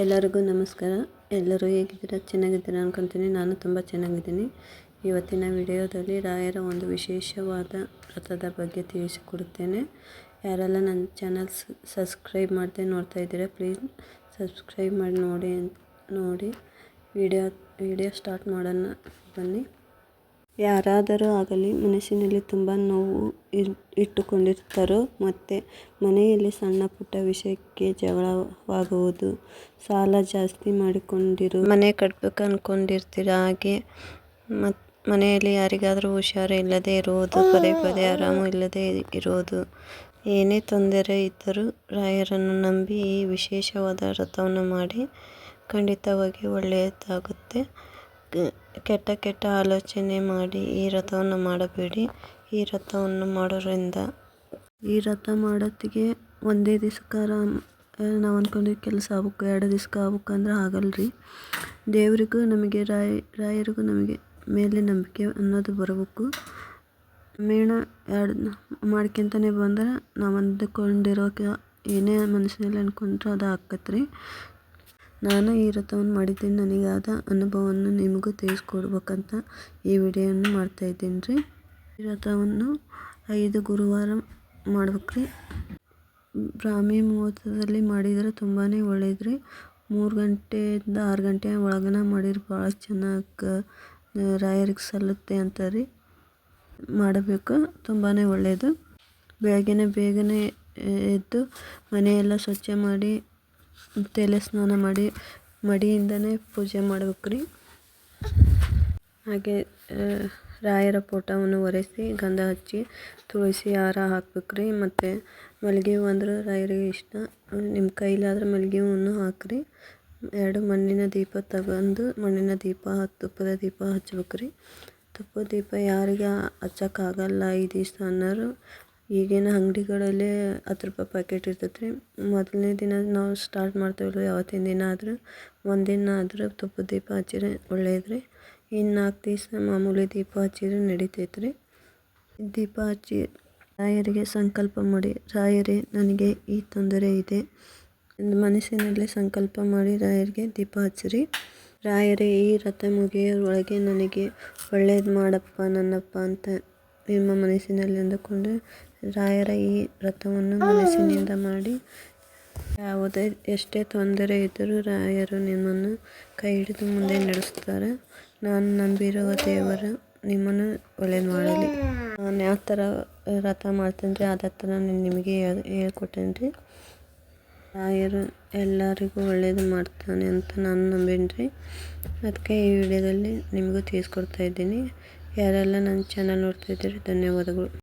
ಎಲ್ಲರಿಗೂ ನಮಸ್ಕಾರ. ಎಲ್ಲರೂ ಹೇಗಿದ್ದೀರಾ? ಚೆನ್ನಾಗಿದ್ದೀರಾ ಅನ್ಕೊತೀನಿ. ನಾನು ತುಂಬ ಚೆನ್ನಾಗಿದ್ದೀನಿ. ಇವತ್ತಿನ ವಿಡಿಯೋದಲ್ಲಿ ರಾಯರ ಒಂದು ವಿಶೇಷವಾದ ವ್ರತದ ಬಗ್ಗೆ ತಿಳಿಸಿಕೊಡುತ್ತೇನೆ. ಯಾರೆಲ್ಲ ನನ್ನ ಚಾನಲ್ ಸಬ್ಸ್ಕ್ರೈಬ್ ಮಾಡದೆ ನೋಡ್ತಾ ಇದ್ದೀರಾ, ಪ್ಲೀಸ್ ಸಬ್ಸ್ಕ್ರೈಬ್ ಮಾಡಿ ನೋಡಿ ನೋಡಿ. ವಿಡಿಯೋ ವಿಡಿಯೋ ಸ್ಟಾರ್ಟ್ ಮಾಡೋಣ. ಬನ್ನಿ. ಯಾರಾದರೂ ಆಗಲಿ ಮನಸ್ಸಿನಲ್ಲಿ ತುಂಬ ನೋವು ಇಟ್ಟುಕೊಂಡಿರ್ತಾರೋ ಮತ್ತು ಮನೆಯಲ್ಲಿ ಸಣ್ಣ ಪುಟ್ಟ ವಿಷಯಕ್ಕೆ ಜಗಳವಾಗುವುದು, ಸಾಲ ಜಾಸ್ತಿ ಮಾಡಿಕೊಂಡಿರು, ಮನೆ ಕಟ್ಟಬೇಕು ಅಂದ್ಕೊಂಡಿರ್ತೀರ ಹಾಗೆ ಮತ್ತು ಮನೆಯಲ್ಲಿ ಯಾರಿಗಾದರೂ ಹುಷಾರು ಇಲ್ಲದೆ ಇರುವುದು, ಪದೇ ಪದೇ ಆರಾಮು ಇಲ್ಲದೆ ಇರೋದು ಏನೇ ತೊಂದರೆ ಇದ್ದರೂ ರಾಯರನ್ನು ನಂಬಿ ಈ ವಿಶೇಷವಾದ ವ್ರತವನ್ನು ಮಾಡಿ ಖಂಡಿತವಾಗಿ ಒಳ್ಳೆಯದಾಗುತ್ತೆ. ಕೆಟ್ಟ ಕೆಟ್ಟ ಆಲೋಚನೆ ಮಾಡಿ ಈ ರಥವನ್ನು ಮಾಡಬೇಡಿ. ಈ ರಥವನ್ನು ಮಾಡೋದ್ರಿಂದ ಈ ರಥ ಮಾಡೋತ್ತಿಗೆ ಒಂದೇ ದಿವ್ಸಕ್ಕಾರ ನಾವು ಅಂದ್ಕೊಂಡಿದ್ದು ಕೆಲಸ ಆಗ್ಬೇಕು, ಎರಡು ದಿವ್ಸಕ್ಕೆ ಆಗ್ಬೇಕು ಅಂದ್ರೆ ಆಗಲ್ಲ ರೀ ದೇವರಿಗೂ ನಮಗೆ, ರಾಯ, ರಾಯರಿಗೂ ನಮಗೆ ಮೇಲೆ ನಂಬಿಕೆ ಅನ್ನೋದು ಬರಬೇಕು. ಮೇಣ ಎರಡು ಮಾಡ್ಕೊಂತಾನೆ ಬಂದ್ರೆ ನಾವು ಅಂದುಕೊಂಡಿರೋಕೆ ಏನೇ ಮನಸ್ಸಿನಲ್ಲಿ ಅಂದ್ಕೊಂಡ್ರೆ ಅದು ಆಕತ್ತೆ ರೀ ನಾನು ಈ ವ್ರತವನ್ನು ಮಾಡಿದ್ದೀನಿ ನನಗಾದ ಅನುಭವವನ್ನು ನಿಮಗೂ ತಿಳಿಸ್ಕೊಡ್ಬೇಕಂತ ಈ ವಿಡಿಯೋವನ್ನು ಮಾಡ್ತಾಯಿದ್ದೀನಿ ರೀ. ಈ ವ್ರತವನ್ನು ಐದು ಗುರುವಾರ ಮಾಡ್ಬೇಕು ರೀ. ಬ್ರಾಹ್ಮಿ ಮುಹೂರ್ತದಲ್ಲಿ ಮಾಡಿದರೆ ತುಂಬಾ ಒಳ್ಳೇದು ರೀ. ಮೂರು ಗಂಟೆಯಿಂದ ಆರು ಗಂಟೆ ಒಳಗನ ಮಾಡಿದ್ರೆ ಭಾಳ ಚೆನ್ನಾಗಿ ರಾಯರಿಗೆ ಸಲ್ಲುತ್ತೆ ಅಂತ ರೀ ಮಾಡಬೇಕು. ತುಂಬಾ ಒಳ್ಳೆಯದು ಬೆಳಗ್ಗೆ ಬೇಗನೆ ಎದ್ದು ಮನೆಯೆಲ್ಲ ಸ್ವಚ್ಛ ಮಾಡಿ ತಲೆ ಸ್ನಾನ ಮಾಡಿ, ಮಡಿಯಿಂದನೇ ಪೂಜೆ ಮಾಡ್ಬೇಕು ರೀ ಹಾಗೆ ರಾಯರ ಫೋಟೋವನ್ನು ಒರೆಸಿ, ಗಂಧ ಹಚ್ಚಿ, ತುಳಸಿ ಹಾರ ಹಾಕ್ಬೇಕು ರೀ ಮತ್ತು ಮಲ್ಲಿಗೆ ಹೂವು ಅಂದ್ರೆ ರಾಯರಿಗೆ ಇಷ್ಟ. ನಿಮ್ಮ ಕೈಲಾದ್ರೆ ಮಲ್ಲಿಗೆ ಹೂವನ್ನು ಹಾಕ್ರಿ. ಎರಡು ಮಣ್ಣಿನ ದೀಪ ತಗೊಂಡು ಮಣ್ಣಿನ ದೀಪ ತುಪ್ಪದ ದೀಪ ಹಚ್ಬೇಕು ರೀ ತುಪ್ಪದ ದೀಪ ಯಾರಿಗೆ ಹಚ್ಚೋಕ್ಕಾಗಲ್ಲ. ಈ ದಿವಸ ಅನ್ನೋರು ಈಗಿನ ಅಂಗಡಿಗಳಲ್ಲೇ ಹತ್ತು ರೂಪಾಯಿ ಪ್ಯಾಕೆಟ್ ಇರ್ತೈತೆ ರೀ ಮೊದಲನೇ ದಿನ ನಾವು ಸ್ಟಾರ್ಟ್ ಮಾಡ್ತೇವಲ್ಲ ಯಾವತ್ತಿನ ದಿನ ಆದರೂ. ಒಂದಿನ ಆದರೂ ತುಪ್ಪದ ದೀಪ ಹಚ್ಚಿದ್ರೆ ಒಳ್ಳೆಯದು ರೀ ಇನ್ನು ನಾಲ್ಕು ದಿವಸ ಮಾಮೂಲಿ ದೀಪ ಹಚ್ಚಿದ್ರೆ ನಡಿತೈತೆ ರೀ ದೀಪ ಹಚ್ಚಿ ರಾಯರಿಗೆ ಸಂಕಲ್ಪ ಮಾಡಿ, ರಾಯರೇ ನನಗೆ ಈ ತೊಂದರೆ ಇದೆ. ಮನಸ್ಸಿನಲ್ಲೇ ಸಂಕಲ್ಪ ಮಾಡಿ ರಾಯರಿಗೆ ದೀಪ ಹಚ್ಚಿರಿ. ರಾಯರೇ, ಈ ರಥ ಮುಗಿಯೋರೊಳಗೆ ನನಗೆ ಒಳ್ಳೇದು ಮಾಡಪ್ಪ ನನ್ನಪ್ಪ ಅಂತ ನಿಮ್ಮ ಮನಸ್ಸಿನಲ್ಲಿ ಅಂದುಕೊಂಡು. ರಾಯರ ಈ ವ್ರತವನ್ನು ಮನಸ್ಸಿನಿಂದ ಮಾಡಿ. ಯಾವುದೇ, ಎಷ್ಟೇ ತೊಂದರೆ ಇದ್ದರೂ ರಾಯರು ನಿಮ್ಮನ್ನು ಕೈ ಹಿಡಿದು ಮುಂದೆ ನಡೆಸ್ತಾರೆ ನಾನು ನಂಬಿರುವ ದೇವರು ನಿಮ್ಮನ್ನು ಒಳ್ಳೆ ಮಾಡಲಿ ನಾನು ಯಾವ ಥರ ವ್ರತ ಮಾಡ್ತೇನೆ ರೀ ಅದೇ ಥರ ನಾನು ನಿಮಗೆ ಹೇಳ್ಕೊಟ್ಟೇನೆ ರೀ ರಾಯರು ಎಲ್ಲರಿಗೂ ಒಳ್ಳೇದು ಮಾಡ್ತಾನೆ ಅಂತ ನಾನು ನಂಬೀನಿ ಅದಕ್ಕೆ ಈ ವಿಡಿಯೋದಲ್ಲಿ ನಿಮಗೂ ತಿಳಿಸ್ಕೊಡ್ತಾ ಇದ್ದೀನಿ. ಯಾರೆಲ್ಲ ನನ್ನ ಚಾನಲ್ ನೋಡ್ತಾ ಇದ್ದೀರಿ ಧನ್ಯವಾದಗಳು.